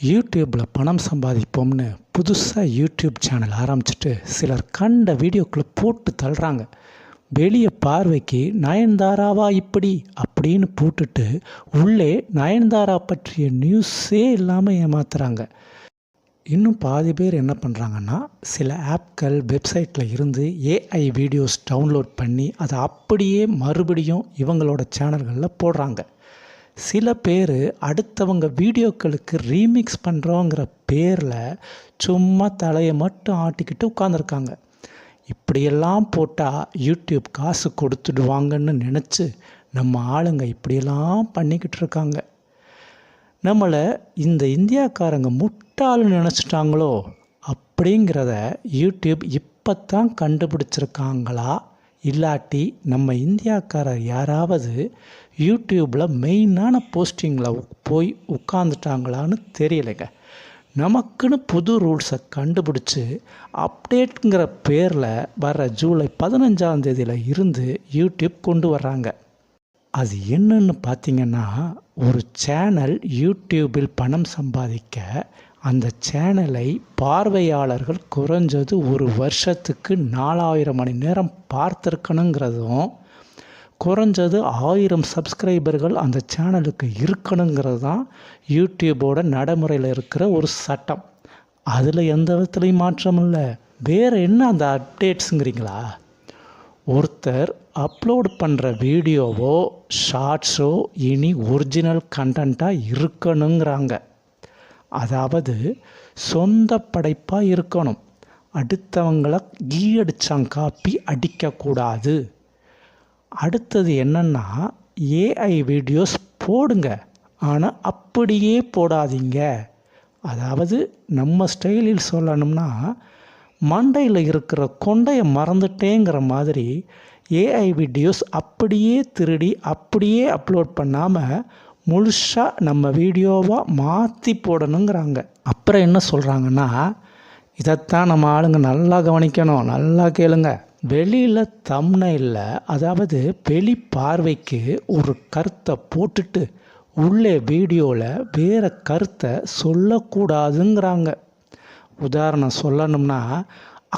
யூடியூப்பில் பணம் சம்பாதிப்போம்னு புதுசாக யூடியூப் சேனல் ஆரம்பிச்சிட்டு சிலர் கண்ட வீடியோக்களை போட்டு தள்ளுறாங்க. வெளியே பார்வைக்கு நயன்தாராவா இப்படி அப்படின்னு போட்டுட்டு உள்ளே நயன்தாரா பற்றிய நியூஸே இல்லாமல் ஏமாத்துறாங்க. இன்னும் பாதி பேர் என்ன பண்ணுறாங்கன்னா சில ஆப்கள் வெப்சைட்டில் இருந்து ஏஐ வீடியோஸ் டவுன்லோட் பண்ணி அதை அப்படியே மறுபடியும் இவங்களோட சேனல்களில் போடுறாங்க. சில பேர் அடுத்தவங்க வீடியோக்களுக்கு ரீமிக்ஸ் பண்ணுறோங்கிற பேரில் சும்மா தலையை மட்டும் ஆட்டிக்கிட்டு உட்காந்துருக்காங்க இப்படியெல்லாம் போட்டால் யூடியூப் காசு கொடுத்துடுவாங்கன்னு நினச்சி நம்ம ஆளுங்க இப்படியெல்லாம் பண்ணிக்கிட்டு இருக்காங்க. நம்மளை இந்த இந்தியாக்காரங்க முட்டாள்னு நினச்சிட்டாங்களோ அப்படிங்கிறத யூடியூப் இப்போ தான் கண்டுபிடிச்சிருக்காங்களா? இல்லாட்டி நம்ம இந்தியாக்காரர் யாராவது யூடியூப்பில் மெயினான போஸ்டிங்கில் போய் உட்காந்துட்டாங்களான்னு தெரியலைங்க. நமக்குன்னு புது ரூல்ஸை கண்டுபிடிச்சி அப்டேட்டுங்கிற பேரில் வர ஜூலை பதினஞ்சாம் தேதியில் இருந்து யூடியூப் கொண்டு வர்றாங்க. அது என்னன்னு பார்த்தீங்கன்னா ஒரு சேனல் யூடியூபில் பணம் சம்பாதிக்க அந்த சேனலை பார்வையாளர்கள் குறைஞ்சது ஒரு வருஷத்துக்கு நாலாயிரம் மணி நேரம் பார்த்துருக்கணுங்கிறதும் குறைஞ்சது ஆயிரம் சப்ஸ்கிரைபர்கள் அந்த சேனலுக்கு இருக்கணுங்கிறது தான் யூடியூபோட நடைமுறையில் இருக்கிற ஒரு சட்டம். அதில் எந்த விதத்துலேயும் மாற்றம் இல்லை. வேறு என்ன அந்த அப்டேட்ஸுங்கிறீங்களா ஒருத்தர் அப்லோட் பண்ணுற வீடியோவோ ஷார்ட்ஸோ இனி ஒரிஜினல் கண்டென்ட்டாக இருக்கணுங்கிறாங்க. அதாவது சொந்த படைப்பாக இருக்கணும். அடுத்தவங்கள கீ காப்பி அடிக்கக்கூடாது. அடுத்தது என்னென்னா ஏஐ வீடியோஸ் போடுங்க. ஆனால் அப்படியே போடாதீங்க. அதாவது நம்ம ஸ்டைலில் சொல்லணும்னா மண்டையில் இருக்கிற கொண்டையை மறந்துட்டேங்கிற மாதிரி ஏஐ வீடியோஸ் அப்படியே திருடி அப்படியே அப்லோட் பண்ணாமல் முழுசாக நம்ம வீடியோவாக மாற்றி போடணுங்கிறாங்க. அப்புறம் என்ன சொல்கிறாங்கன்னா இதைத்தான் நம்ம ஆளுங்க நல்லா கவனிக்கணும் நல்லா கேளுங்க. வெளியில் தம்னையில் அதாவது வெளி பார்வைக்கு ஒரு கருத்தை போட்டுட்டு உள்ளே வீடியோவில் வேறு கருத்தை சொல்லக்கூடாதுங்கிறாங்க. உதாரணம் சொல்லணும்னா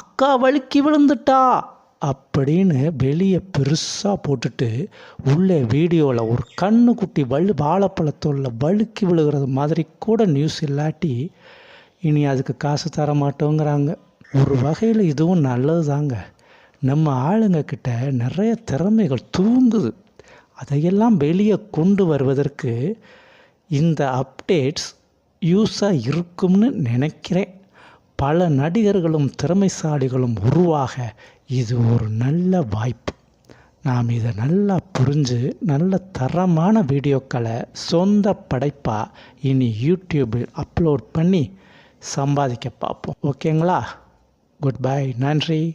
அக்கா வழுக்கி விழுந்துட்டா. அப்படின்னு வெளியே பெருசாக போட்டுட்டு உள்ளே வீடியோவில் ஒரு கண்ணுக்குட்டி வலு வாழைப்பழத்தோல்ல வழுக்கி விழுகிறது மாதிரி கூட நியூஸ் இல்லாட்டி இனி அதுக்கு காசு தர மாட்டோங்கிறாங்க. ஒரு வகையில் இதுவும் நல்லது தாங்க நம்ம ஆளுங்க கிட்ட நிறைய திறமைகள் தூங்குது. அதையெல்லாம் வெளியே கொண்டு வருவதற்கு இந்த அப்டேட்ஸ் யூஸாக இருக்கும்னு நினைக்கிறேன். பல நடிகர்களும் திறமைசாலிகளும் உருவாக இது ஒரு நல்ல வாய்ப்பு. நாம் இதை நல்லா புரிஞ்சு நல்ல தரமான வீடியோக்களை சொந்த படைப்பாக இனி யூடியூபில் அப்லோட் பண்ணி சம்பாதிக்க பார்ப்போம். ஓகேங்களா? Good bye. நன்றி.